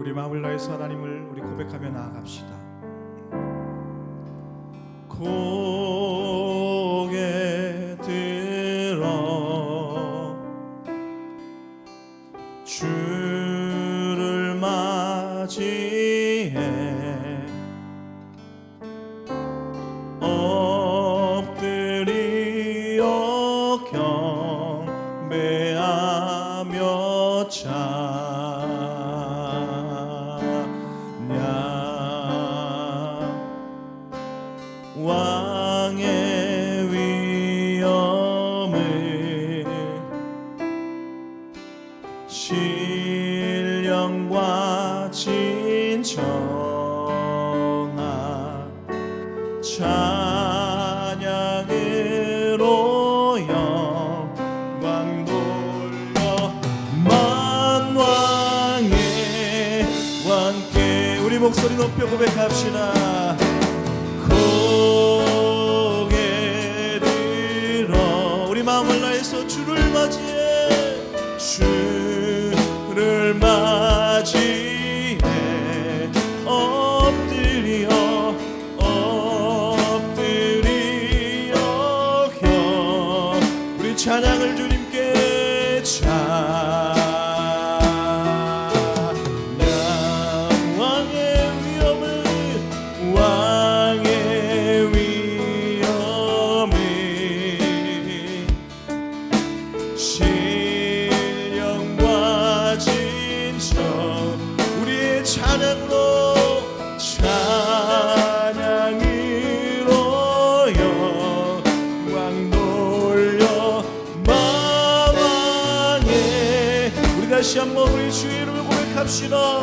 우리 마음을 다해서 하나님을 우리 고백하며 나아갑시다. 맞이해 엎드리어 경배하며 찬 높여 고백합시다 신령과 진정 우리의 찬양으로 찬양으로 영광 돌려 마왕에 우리 다시 한번 우리 주의 이름을 고백합시다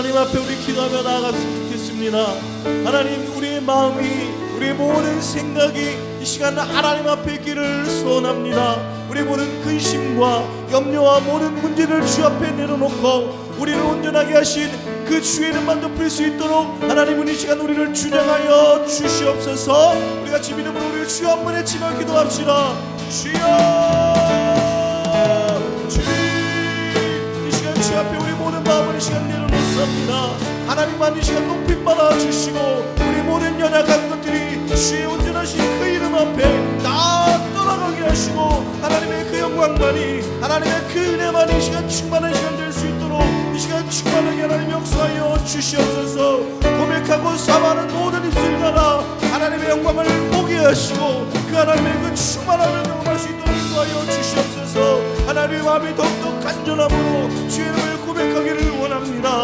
하나님 앞에 우리 기도하며 나아갔으면 좋겠습니다. 하나님 우리의 마음이 우리의 모든 생각이 이 시간 하나님 앞에 있기를 소원합니다. 우리 모든 근심과 염려와 모든 문제를 주 앞에 내려놓고 우리를 온전하게 하신 그 주의 이름만 높일 수 있도록 하나님은 이 시간 우리를 준양하여 주시옵소서. 우리 같이 믿음으로 우리 주여 한번 외치며 기도합시다. 주여! 주님! 이 시간 주 앞에 우리 모든 마음을 이 시간 내려놓 소 원합니다. 하나님만 이 시간 높이 받아 주시고 우리 모든 연약한 것들이 주의 온전하신 그 이름 앞에 다 떠나가게 하시고 하나님의 그 영광만이 하나님의 그 은혜만이 이 시간 충만한 시간 될 수 있도록 이 시간 충만하게 하나님 역사하여 주시옵소서. 고백하고 사모하는 모든 입술 나라 하나님의 영광을 보게 하시고 그 하나님의 그 충만함을 경험할 수 있도록 인도하여 주시옵소서. 하나님의 마음이 더욱더 간절함으로 주의 이름을 고백하기를 원합니다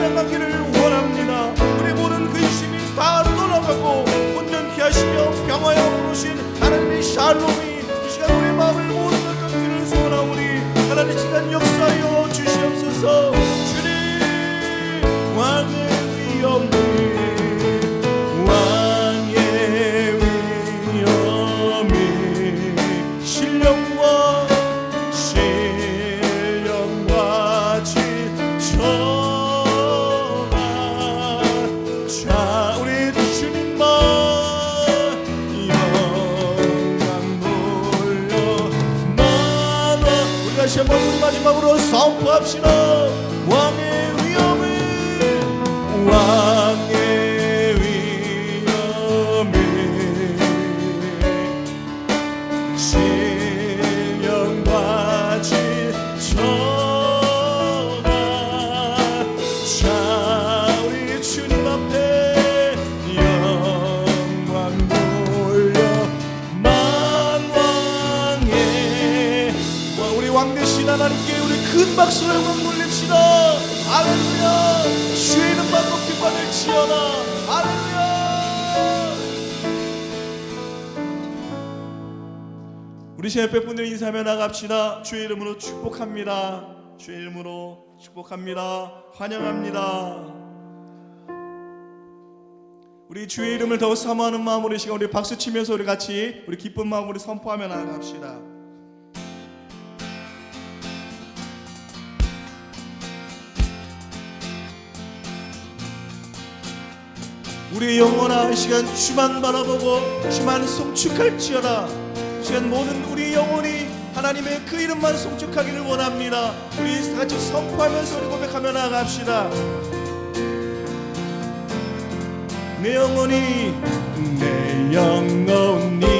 찬양하기를 원합니다. 우리 모든 근심이 다 떠나가고 온전케 하시며 평화에 부르신 하나님의 샬롬이 이 시간 우리 마음을 모든 것 감기를 소원하오니 하나님 이 시간 역사하여 주시옵소서 마지막으로 선포합시다 하나님께 우리 큰 박수로 영광 돌립시다 할렐루야 주의 이름만 높이 받을지어다 할렐루야 우리 시간 분들 인사하며 나갑시다. 주의 이름으로 축복합니다. 주의 이름으로 축복합니다. 환영합니다. 우리 주의 이름을 더욱 사모하는 마음으로 이 시간 우리 박수 치면서 우리 같이 우리 기쁜 마음으로 선포하며 나갑시다. 우리의 이 시간 주만 바라보고 주만 송축할지어다. 이 시간 모든 우리 영혼이 하나님의 그 이름만 송축하기를 원합니다. 우리 다 같이 선포하면서 우리 고백하며 나갑시다. 내 영혼이 내 영혼이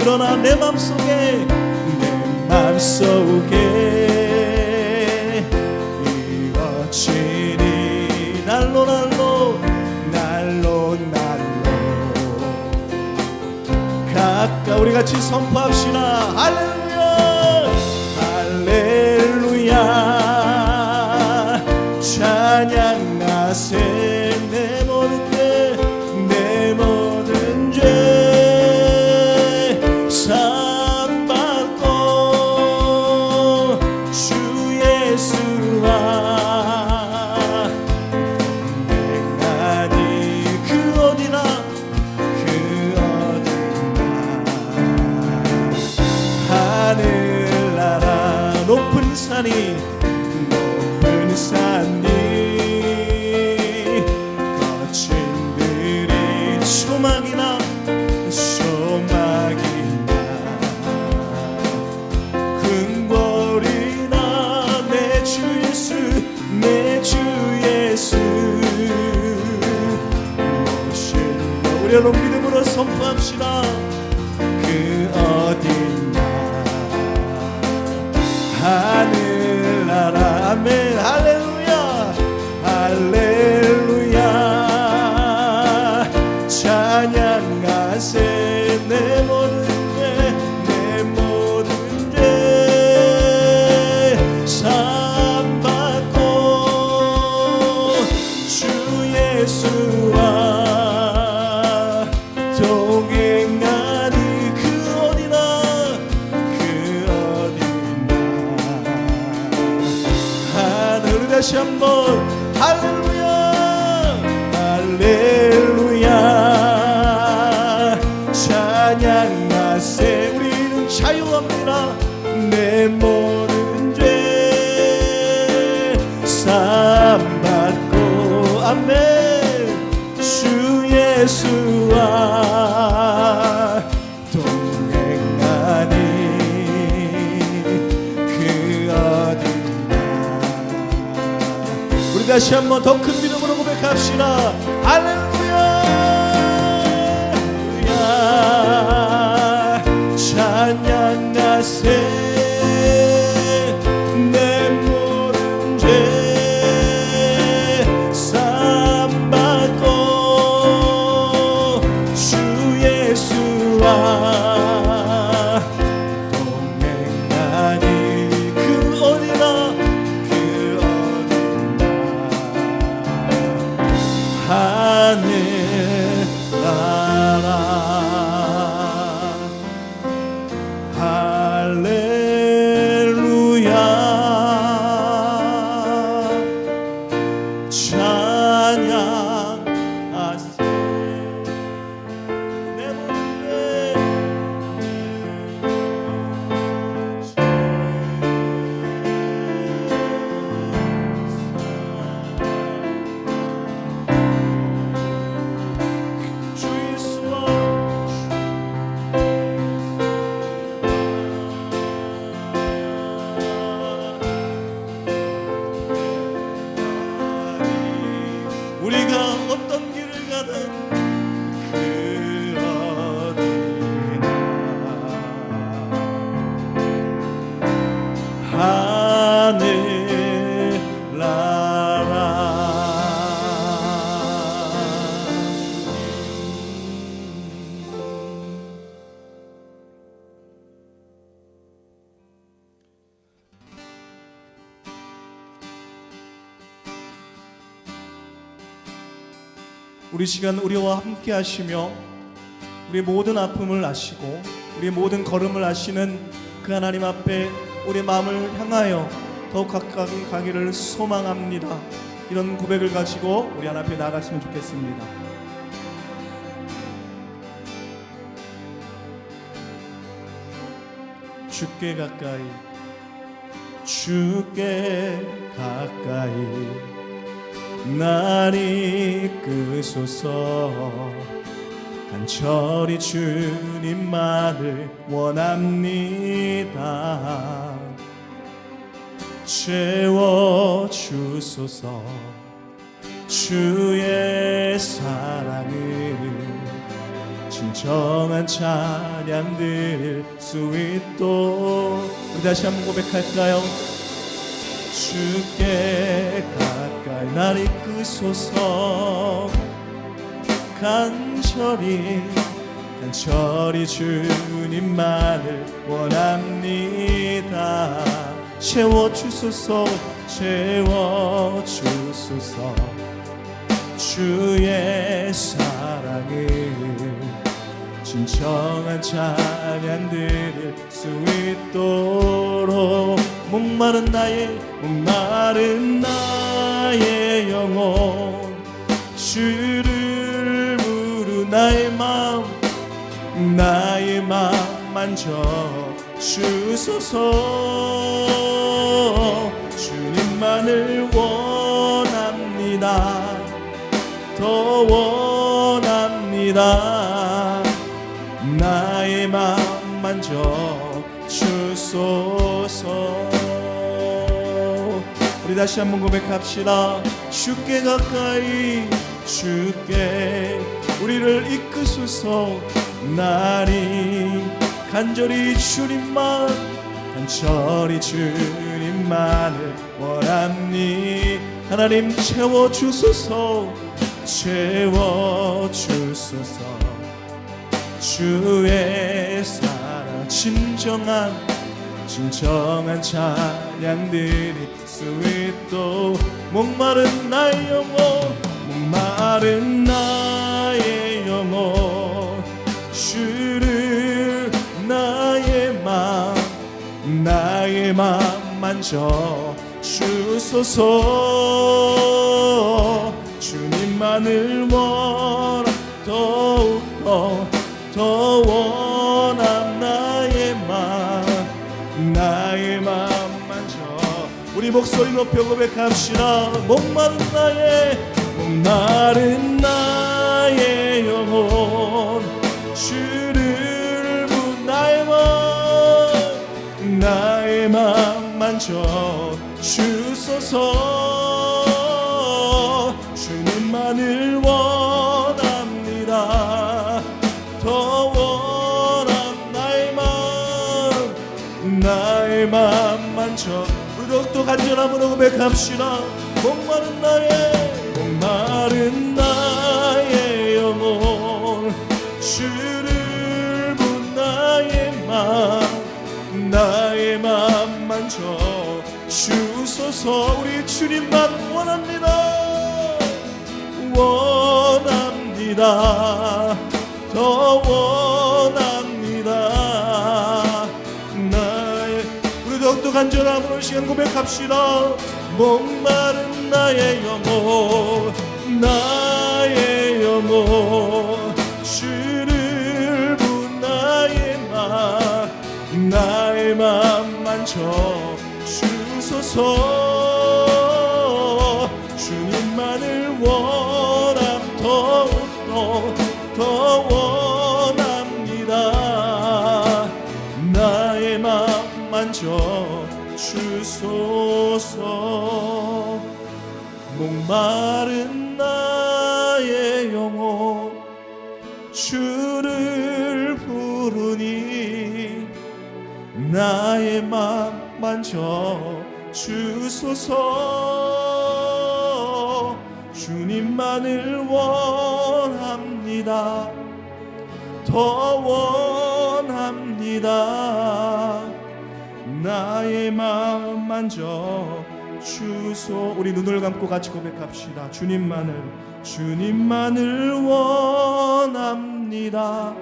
그러나 내 맘속에 내 맘속에 이어지니 날로 날로 날로 날로. 가까 우리 같이 선포합시다. 할렐루야! 할렐루야! 찬양하세 여러분 믿음으로 선포합시다. 그 어딘가 하늘 다시 한번 할렐루야 할렐루야. 찬양하세. 우리는 자유합니다. 내모 다시 한번 더 큰 믿음으로 고백합시다. 할렐루야 우리 시간 우리와 함께 하시며 우리 모든 아픔을 아시고 우리 모든 걸음을 아시는 그 하나님 앞에 우리 마음을 향하여 더 가까이 가기를 소망합니다. 이런 고백을 가지고 우리 하나님 앞에 나아갔으면 좋겠습니다. 주께 가까이 주께 가까이 날 이끄소서. 간절히 주님만을 원합니다. 채워주소서. 주의 사랑을 진정한 찬양 드릴 수 있도록. 우리 다시 한번 고백할까요? 주께 가까이 날 이끄소서. 간절히 간절히 주님만을 원합니다. 채워주소서 채워주소서. 주의 사랑을 진정한 찬양 드릴 수 있도록 목마른 나의 목마른 나의 영혼 주를 부르 나의 마음 나의 마음 만져 주소서. 주님만을 원합니다. 더 원합니다 마음 만져 주소서. 우리 다시 한번 고백합시다. 주께 가까이 주께 우리 우리를 이끄소서. 나니 간절히 주님만 간절히 주님만을 원합니. 하나님 채워주소서 채워주소서 주의 사랑 진정한 진정한 찬양들이 수 있도 목마른 나의 영혼 목마른 나의 영혼. 주를 나의 맘 나의 맘 만져 주소서. 주님만을 원하 더욱더 더 원함 나의 맘 나의 맘 만져. 우리 목소리 높여 고백합시다. 목마른 나의 목마른 나의 영혼. 주를 부 나의 맘 나의 맘 만져. 주소서 주님만을 간절함으로 고백합시다. 목마른 나의 목마른 나의 영혼. 주를 본 나의 맘 나의 맘 만져 주소서 우리 주님만 원합니다. 원합니다. 더 원 간절함으로 이 시간 고백합시다. 목마른 나의 영혼 나의 영혼 주를 본 나의 맘 나의 맘 만져 주소서. 주님만을 원함 더욱더 더 원합니다. 나의 맘 만져 주소서. 목마른 나의 영혼 주를 부르니 나의 맘 만져 주소서. 주님만을 원합니다. 더 원합니다 나의 마음 만져 주소 우리 눈을 감고 같이 고백합시다. 주님만을 주님만을 원합니다.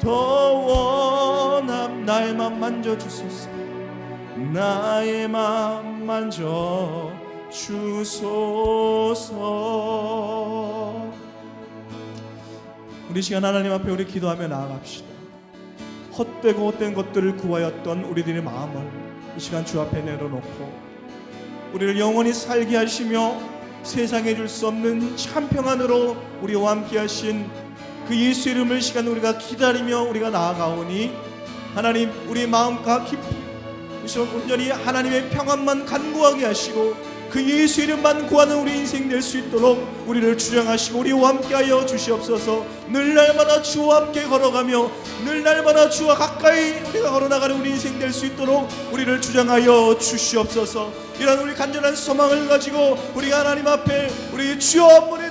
더 원함 나의 맘 만져 주소서. 나의 맘 만져 주소서. 우리 시간 하나님 앞에 우리 기도하며 나아갑시다 헛되고 헛된 것들을 구하였던 우리들의 마음을 이 시간 주 앞에 내려놓고 우리를 영원히 살게 하시며 세상에 줄 수 없는 참 평안으로 우리와 함께 하신 그 예수 이름을 이 시간 우리가 기다리며 우리가 나아가오니 하나님 우리 마음과 깊이 이 시간 온전히 하나님의 평안만 간구하게 하시고 그 예수 이름만 구하는 우리 인생 될 수 있도록 우리를 주장하시고 우리와 함께하여 주시옵소서. 늘 날마다 주와 함께 걸어가며 늘 날마다 주와 가까이 우리가 걸어나가는 우리 인생 될 수 있도록 우리를 주장하여 주시옵소서. 이런 우리 간절한 소망을 가지고 우리가 하나님 앞에 우리 주여 한번